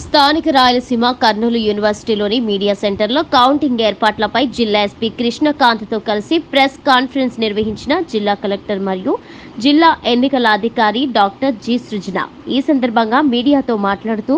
స్థానిక రాయలసీమ కర్నూలు యూనివర్సిటీలోని మీడియా సెంటర్లో కౌంటింగ్ ఏర్పాట్లపై జిల్లా ఎస్పీ కృష్ణకాంత్తో కలిసి ప్రెస్ కాన్ఫరెన్స్ నిర్వహించిన జిల్లా కలెక్టర్ మరియు జిల్లా ఎన్నికల అధికారి డాక్టర్ జి సృజన. ఈ సందర్భంగా మీడియాతో మాట్లాడుతూ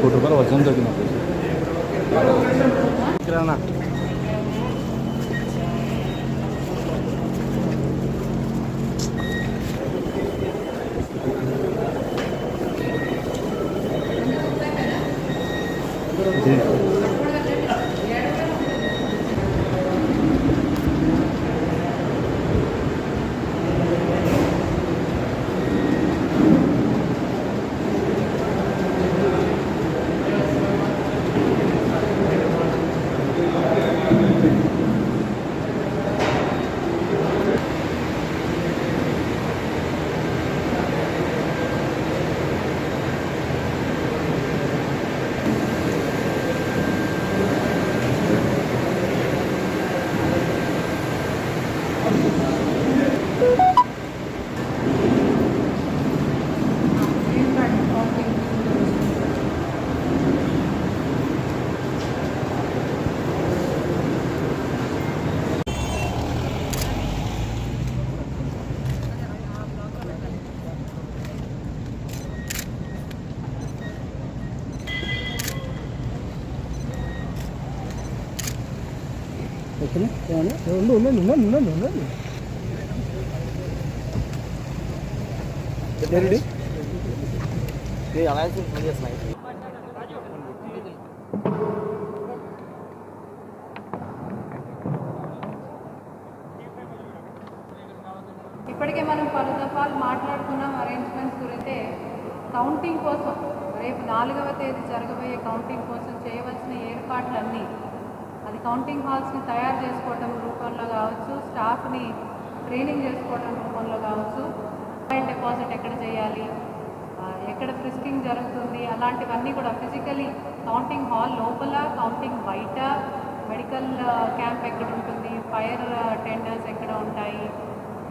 కోటి రూపాయలు వచనం దొరికినప్పుడు ఏమన్నా? ఉండు ఉండండి ఉండండి ఉండండి ఉండండి. ఇప్పటికే మనం పలు దఫాలు మాట్లాడుకున్నాం అరేంజ్మెంట్స్ గురించి కౌంటింగ్ కోసం రేపు నాలుగవ తేదీ జరగబోయే కౌంటింగ్ కోసం చేయవలసిన ఏర్పాట్లన్నీ కౌంటింగ్ హాల్స్ని తయారు చేసుకోవడం రూపంలో కావచ్చు స్టాఫ్ని ట్రైనింగ్ చేసుకోవడం రూపంలో కావచ్చు మొబైల్ డిపాజిట్ ఎక్కడ చేయాలి ఎక్కడ ఫ్రిస్కింగ్ జరుగుతుంది అలాంటివన్నీ కూడా ఫిజికలీ కౌంటింగ్ హాల్ లోపల కౌంటింగ్ బయట మెడికల్ క్యాంప్ ఎక్కడ ఉంటుంది ఫైర్ టెండర్స్ ఎక్కడ ఉంటాయి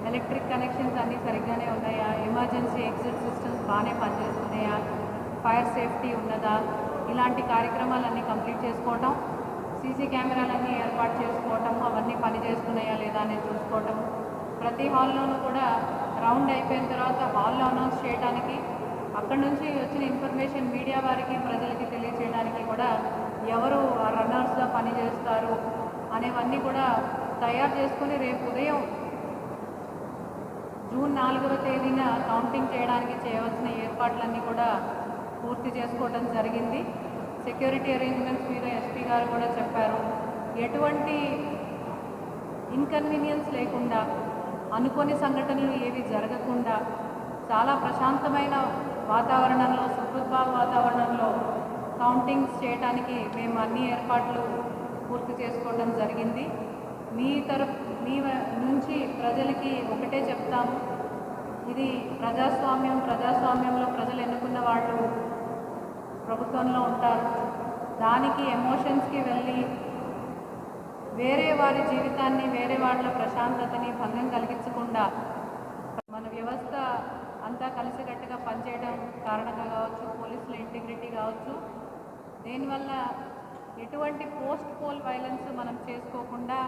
ఎలక్ట్రిక్ కనెక్షన్స్ అన్నీ సరిగ్గానే ఉన్నాయా ఎమర్జెన్సీ ఎగ్జిట్ సిస్టమ్స్ బాగానే పనిచేస్తున్నాయా ఫైర్ సేఫ్టీ ఉన్నదా ఇలాంటి కార్యక్రమాలన్నీ కంప్లీట్ చేసుకోవటం సీసీ కెమెరాలన్నీ ఏర్పాటు చేసుకోవటం అవన్నీ పని చేస్తున్నాయా లేదా అనేది చూసుకోవటం. ప్రతి హాల్లోనూ కూడా రౌండ్ అయిపోయిన తర్వాత హాల్లో అనౌన్స్ చేయడానికి అక్కడ నుంచి వచ్చిన ఇన్ఫర్మేషన్ మీడియా వారికి ప్రజలకి తెలియచేయడానికి కూడా ఎవరు ఆ రన్నర్స్గా పనిచేస్తారు అనేవన్నీ కూడా తయారు చేసుకొని రేపు ఉదయం జూన్ నాలుగవ తేదీన కౌంటింగ్ చేయడానికి చేయవలసిన ఏర్పాట్లన్నీ కూడా పూర్తి చేసుకోవడం జరిగింది. సెక్యూరిటీ అరేంజ్మెంట్స్ మీద ఎస్పీ గారు కూడా చెప్పారు. ఎటువంటి ఇన్కన్వీనియన్స్ లేకుండా అనుకోని సంఘటనలు ఏవి జరగకుండా చాలా ప్రశాంతమైన వాతావరణంలో సుహృద్భావ వాతావరణంలో కౌంటింగ్స్ చేయడానికి మేము అన్ని ఏర్పాట్లు పూర్తి చేసుకోవడం జరిగింది. మీ తరఫు మీ నుంచి ప్రజలకి ఒకటే చెప్తాము. ఇది ప్రజాస్వామ్యం ప్రజాస్వామ్యంలో ప్రజలు ఎన్నుకున్న వాళ్ళు ప్రభుత్వంలో ఉంటారు. దానికి ఎమోషన్స్కి వెళ్ళి వేరే వారి జీవితాన్ని వేరే వాళ్ళ ప్రశాంతతని భంగం కలిగించకుండా మన వ్యవస్థ అంతా కలిసికట్టుగా పనిచేయడం కారణంగా కావచ్చు పోలీసుల ఇంటిగ్రిటీ కావచ్చు. దీనివల్ల ఎటువంటి పోస్ట్ పోల్ వైలెన్స్ మనం చేసుకోకుండా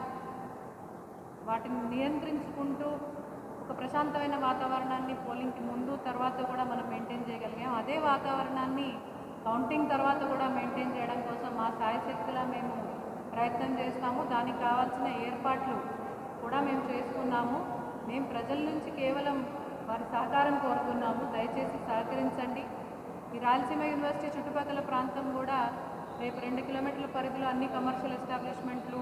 వాటిని నియంత్రించుకుంటూ ఒక ప్రశాంతమైన వాతావరణాన్ని పోలింగ్కి ముందు తర్వాత కూడా మనం మెయింటైన్ చేయగలిగాం. అదే వాతావరణాన్ని కౌంటింగ్ తర్వాత కూడా మెయింటైన్ చేయడం కోసం మా సాయశక్తిలా మేము ప్రయత్నం చేస్తాము. దానికి కావాల్సిన ఏర్పాట్లు కూడా మేము చేసుకున్నాము. మేము ప్రజల నుంచి కేవలం వారి సహకారం కోరుతున్నాము. దయచేసి సహకరించండి. ఈ రాయలసీమ యూనివర్సిటీ చుట్టుపక్కల ప్రాంతం కూడా రేపు రెండు కిలోమీటర్ల పరిధిలో అన్ని కమర్షియల్ ఎస్టాబ్లిష్మెంట్లు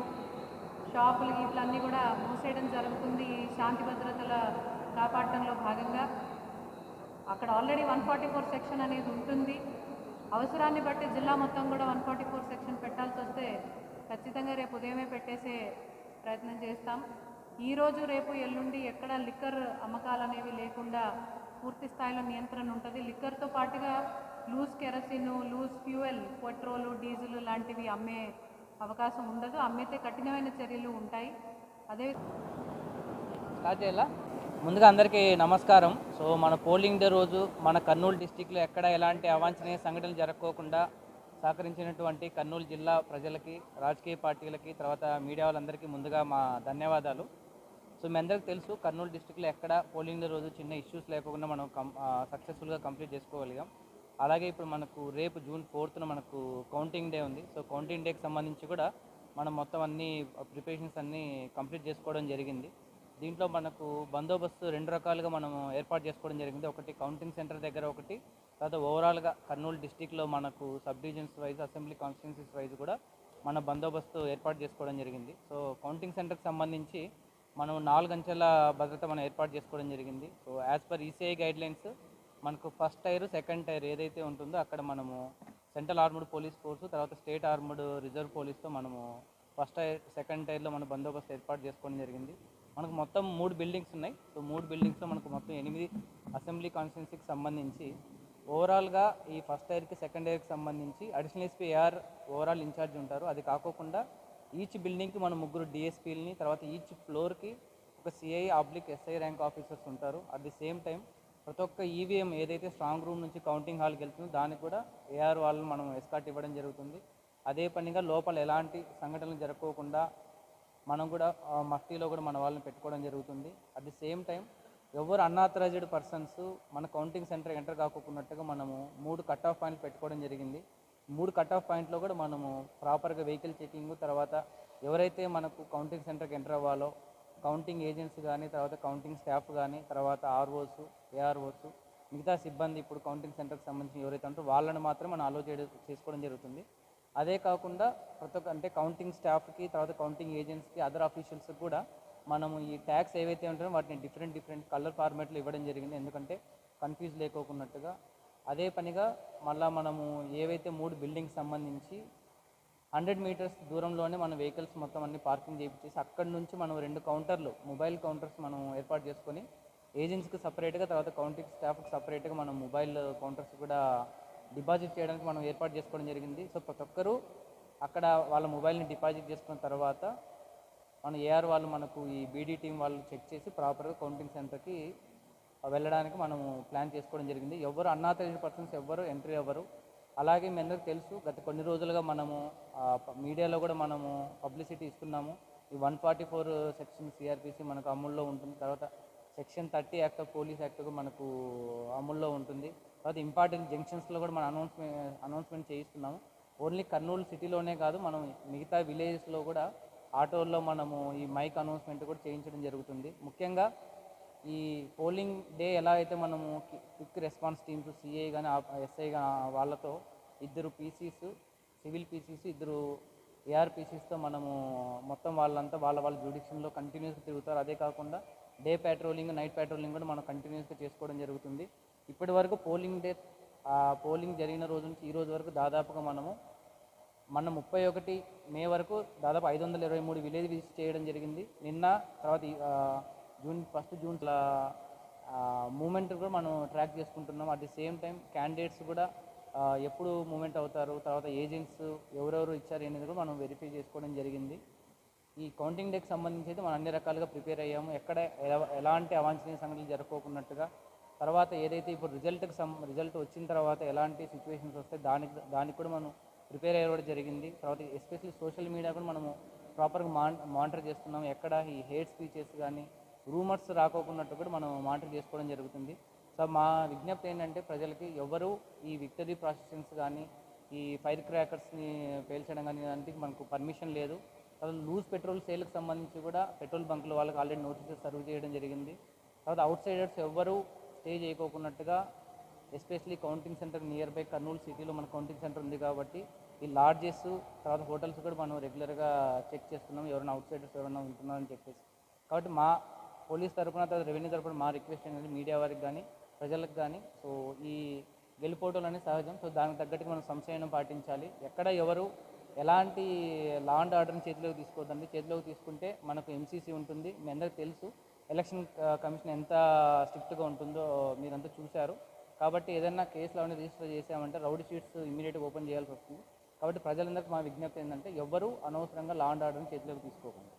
షాపులు ఇట్లన్నీ కూడా మూసేయడం జరుగుతుంది. ఈ శాంతి భద్రతల కాపాడటంలో భాగంగా. అక్కడ already one forty four section అనేది ఉంటుంది. అవసరాన్ని బట్టి జిల్లా మొత్తం కూడా వన్ ఫార్టీ ఫోర్ సెక్షన్ పెట్టాల్సి వస్తే ఖచ్చితంగా రేపు ఉదయమే పెట్టేసే ప్రయత్నం చేస్తాం. ఈరోజు రేపు ఎల్లుండి ఎక్కడ లిక్కర్ అమ్మకాలు అనేవి లేకుండా పూర్తి స్థాయిలో నియంత్రణ ఉంటుంది. లిక్కర్తో పాటుగా loose kerosene loose fuel petrol diesel లాంటివి అమ్మే అవకాశం ఉండదు. అమ్మితే కఠినమైన చర్యలు ఉంటాయి. అదే స్టార్ట్ చేయాలా ముందుగా అందరికీ నమస్కారం. సో మన పోలింగ్ డే రోజు మన కర్నూలు డిస్టిక్లో ఎక్కడ ఎలాంటి అవాంఛనీయ సంఘటనలు జరగకోకుండా సహకరించినటువంటి కర్నూలు జిల్లా ప్రజలకి రాజకీయ పార్టీలకి తర్వాత మీడియా వాళ్ళందరికీ ముందుగా మా ధన్యవాదాలు. సో మీ అందరికీ తెలుసు కర్నూలు డిస్టిక్లో ఎక్కడ పోలింగ్ డే రోజు చిన్న ఇష్యూస్ లేకుండా మనం కం సక్సెస్ఫుల్గా కంప్లీట్ చేసుకోగలిగాం. అలాగే ఇప్పుడు మనకు రేపు జూన్ ఫోర్త్న మనకు కౌంటింగ్ డే ఉంది. సో కౌంటింగ్ డేకి సంబంధించి కూడా మనం మొత్తం అన్ని ప్రిపరేషన్స్ అన్నీ కంప్లీట్ చేసుకోవడం జరిగింది. దీంట్లో మనకు బందోబస్తు రెండు రకాలుగా మనం ఏర్పాటు చేసుకోవడం జరిగింది. ఒకటి కౌంటింగ్ సెంటర్ దగ్గర ఒకటి తర్వాత ఓవరాల్గా కర్నూలు డిస్టిక్లో మనకు sub divisions wise assembly constituencies wise కూడా మన బందోబస్తు ఏర్పాటు చేసుకోవడం జరిగింది. సో కౌంటింగ్ సెంటర్కి సంబంధించి మనం నాలుగు అంచెల భద్రత మనం ఏర్పాటు చేసుకోవడం జరిగింది. So as per ECI guidelines మనకు ఫస్ట్ టైర్ సెకండ్ టైర్ ఏదైతే ఉంటుందో అక్కడ మనము సెంట్రల్ ఆర్మ్డ్ పోలీస్ ఫోర్సు తర్వాత స్టేట్ ఆర్మ్డ్ రిజర్వ్ పోలీస్తో మనము ఫస్ట్ టైర్ సెకండ్ టైర్లో మన బందోబస్తు ఏర్పాటు చేసుకోవడం జరిగింది. మనకు మొత్తం మూడు బిల్డింగ్స్ ఉన్నాయి. సో మూడు బిల్డింగ్స్లో మనకు మొత్తం ఎనిమిది అసెంబ్లీ కాన్స్టిట్యున్సీకి సంబంధించి ఓవరాల్గా ఈ ఫస్ట్ ఇయర్కి సెకండ్ ఇయర్కి సంబంధించి additional SP AR overall incharge ఉంటారు. అది కాకోకుండా ఈచ్ బిల్డింగ్కి మన ముగ్గురు డిఎస్పీలని తర్వాత ఈచ్ ఫ్లోర్కి ఒక CI oblique SI rank officers ఉంటారు. అట్ ది సేమ్ టైం ప్రతి ఒక్క ఈవీఎం ఏదైతే స్ట్రాంగ్ రూమ్ నుంచి కౌంటింగ్ హాల్కి వెళ్తుందో దానికి కూడా ఏఆర్ వాళ్ళని మనం ఎస్కాట్ ఇవ్వడం జరుగుతుంది. అదే పనిగా లోపల ఎలాంటి సంఘటనలు జరగకోకుండా మనం కూడా ఆ, మఫ్టీలో కూడా మన వాళ్ళని పెట్టుకోవడం జరుగుతుంది. అట్ ది సేమ్ టైం ఎవరు అన్ఆథరైజ్డ్ పర్సన్స్ మన కౌంటింగ్ సెంటర్ ఎంటర్ కాకోకున్నట్టుగా మనము మూడు కట్ ఆఫ్ పాయింట్లు పెట్టుకోవడం జరిగింది. మూడు కట్ ఆఫ్ పాయింట్లో కూడా మనము ప్రాపర్గా వెహికల్ చెకింగ్ తర్వాత ఎవరైతే మనకు కౌంటింగ్ సెంటర్కి ఎంటర్ అవ్వాలో కౌంటింగ్ ఏజెంట్స్ కానీ తర్వాత కౌంటింగ్ స్టాఫ్ కానీ తర్వాత ఆర్ఓస్ ఏఆర్ఓస్ మిగతా సిబ్బంది ఇప్పుడు కౌంటింగ్ సెంటర్కి సంబంధించిన ఎవరైతే ఉంటారో వాళ్ళని మాత్రం మనం అలో చేయడం చేసుకోవడం జరుగుతుంది. అదే కాకుండా ప్రతి ఒక్క అంటే కౌంటింగ్ స్టాఫ్కి తర్వాత కౌంటింగ్ ఏజెంట్స్కి అదర్ ఆఫీషియల్స్కి కూడా మనము ఈ ట్యాక్స్ ఏవైతే ఉంటాయో వాటిని డిఫరెంట్ డిఫరెంట్ కలర్ ఫార్మాట్లో ఇవ్వడం జరిగింది. ఎందుకంటే కన్ఫ్యూజ్ లేకోకున్నట్టుగా. అదే పనిగా మళ్ళా మనము ఏవైతే మూడు బిల్డింగ్స్ సంబంధించి హండ్రెడ్ మీటర్స్ దూరంలోనే మన వెహికల్స్ మొత్తం అన్ని పార్కింగ్ చేయించేసి అక్కడి నుంచి మనం రెండు కౌంటర్లు మొబైల్ కౌంటర్స్ మనం ఏర్పాటు చేసుకొని ఏజెంట్స్కి సపరేట్గా తర్వాత కౌంటింగ్ స్టాఫ్కి సపరేట్గా మనం మొబైల్ కౌంటర్స్ కూడా డిపాజిట్ చేయడానికి మనం ఏర్పాటు చేసుకోవడం జరిగింది. సో ప్రతి ఒక్కరూ అక్కడ వాళ్ళ మొబైల్ని డిపాజిట్ చేసుకున్న తర్వాత మన ఏఆర్ వాళ్ళు మనకు ఈ బీడీ టీం వాళ్ళు చెక్ చేసి ప్రాపర్గా కౌంటింగ్ సెంటర్కి వెళ్ళడానికి మనము ప్లాన్ చేసుకోవడం జరిగింది. ఎవరు అన్నాథరైజ్డ్ పర్సన్స్ ఎవ్వరు ఎంట్రీ అవ్వరు అలాగే మీ అందరికీ తెలుసు గత కొన్ని రోజులుగా మనము మీడియాలో కూడా మనము పబ్లిసిటీ ఇస్తున్నాము. ఈ one forty four section CrPC మనకు అమల్లో ఉంటుంది. తర్వాత section thirty act of police act మనకు అమల్లో ఉంటుంది. తర్వాత ఇంపార్టెంట్ జంక్షన్స్లో కూడా మనం అనౌన్స్మెంట్ అనౌన్స్మెంట్ చేయిస్తున్నాము. ఓన్లీ కర్నూలు సిటీలోనే కాదు మనం మిగతా విలేజెస్లో కూడా ఆటోల్లో మనము ఈ మైక్ అనౌన్స్మెంట్ కూడా చేయించడం జరుగుతుంది. ముఖ్యంగా ఈ పోలింగ్ డే ఎలా అయితే మనము క్విక్ రెస్పాన్స్ టీమ్స్ సిఐ కానీ ఎస్ఐ వాళ్ళతో ఇద్దరు పీసీస్ సివిల్ పీసీస్ ఇద్దరు ఏఆర్పీసీస్తో మనము మొత్తం వాళ్ళంతా వాళ్ళ వాళ్ళ జ్యూడిక్షన్లో కంటిన్యూస్గా తిరుగుతారు. అదే కాకుండా డే పెట్రోలింగ్ నైట్ పెట్రోలింగ్ కూడా మనం కంటిన్యూస్గా చేసుకోవడం జరుగుతుంది. ఇప్పటి వరకు పోలింగ్ డే పోలింగ్ జరిగిన రోజు నుంచి ఈ రోజు వరకు దాదాపుగా మనము మన ముప్పై ఒకటి మే వరకు దాదాపు ఐదు వందల ఇరవై మూడు విలేజ్ విజిట్ చేయడం జరిగింది. నిన్న తర్వాత జూన్ ఫస్ట్ జూన్ మూమెంట్ కూడా మనం ట్రాక్ చేసుకుంటున్నాం. At the same time candidates కూడా ఎప్పుడు మూమెంట్ అవుతారు తర్వాత ఏజెంట్స్ ఎవరెవరు ఇచ్చారు అనేది కూడా మనం వెరిఫై చేసుకోవడం జరిగింది. ఈ కౌంటింగ్ డేకి సంబంధించి అయితే మనం అన్ని రకాలుగా ప్రిపేర్ అయ్యాము. ఎక్కడ ఎలాంటి అవాంఛనీయ సంఘటనలు జరగకోకున్నట్టుగా తర్వాత ఏదైతే ఇప్పుడు రిజల్ట్కి సం రిజల్ట్ వచ్చిన తర్వాత ఎలాంటి సిచ్యువేషన్స్ వస్తాయి దానికి దానికి కూడా మనం ప్రిపేర్ అయ్యడం జరిగింది. తర్వాత ఎస్పెషల్లీ సోషల్ మీడియా కూడా మనము ప్రాపర్గా మా మానిటర్ చేస్తున్నాము. ఎక్కడ ఈ హేట్ స్పీచెస్ కానీ రూమర్స్ రాకోకున్నట్టు కూడా మనం మానిటర్ చేసుకోవడం జరుగుతుంది. సో మా విజ్ఞప్తి ఏంటంటే ప్రజలకి ఎవరు ఈ విక్టరీ ప్రాసెషన్స్ కానీ ఈ ఫైర్ క్రాకర్స్ని పేల్చడం కానీ దానికి మనకు పర్మిషన్ లేదు. తర్వాత లూజ్ పెట్రోల్ సేల్కి సంబంధించి కూడా పెట్రోల్ బంకులు వాళ్ళకి ఆల్రెడీ నోటీసెస్ సర్వ్ చేయడం జరిగింది. తర్వాత అవుట్ సైడర్స్ ఎవ్వరూ stay చేయకోకున్నట్టుగా especially counting centre near by Kurnool సిటీలో మన కౌంటింగ్ సెంటర్ ఉంది కాబట్టి ఈ లాడ్జెస్ తర్వాత హోటల్స్ కూడా మనం రెగ్యులర్గా చెక్ చేస్తున్నాం. ఎవరైనా అవుట్ సైడర్స్ ఎవరైనా ఉంటున్నారని చెప్పేసి. కాబట్టి మా పోలీస్ తరఫున తర్వాత రెవెన్యూ తరపున మా రిక్వెస్ట్ ఏంటంటే మీడియా వారికి కానీ ప్రజలకు కానీ సో ఈ గెలిపోవటం అనేది సహజం. సో దానికి తగ్గట్టుగా మనం సంశయం పాటించాలి. ఎక్కడ ఎవరు ఎలాంటి లా అండ్ ఆర్డర్ని చేతిలోకి తీసుకోవద్దండి. చేతిలోకి తీసుకుంటే మనకు ఎంసీసీ ఉంటుంది. మీ అందరికీ తెలుసు. ఎలక్షన్ కమిషన్ ఎంత స్ట్రిక్ట్గా ఉంటుందో మీరంతా చూశారు. కాబట్టి ఏదైనా కేసులు అవన్నీ రిజిస్టర్ చేసామంటే రౌడీ షీట్స్ ఇమీడియట్గా ఓపెన్ చేయాల్సి వస్తుంది. కాబట్టి ప్రజలందరికీ మా విజ్ఞప్తి ఏంటంటే ఎవ్వరూ అనవసరంగా లా అండ్ ఆర్డర్ని చేతిలోకి తీసుకోకండి.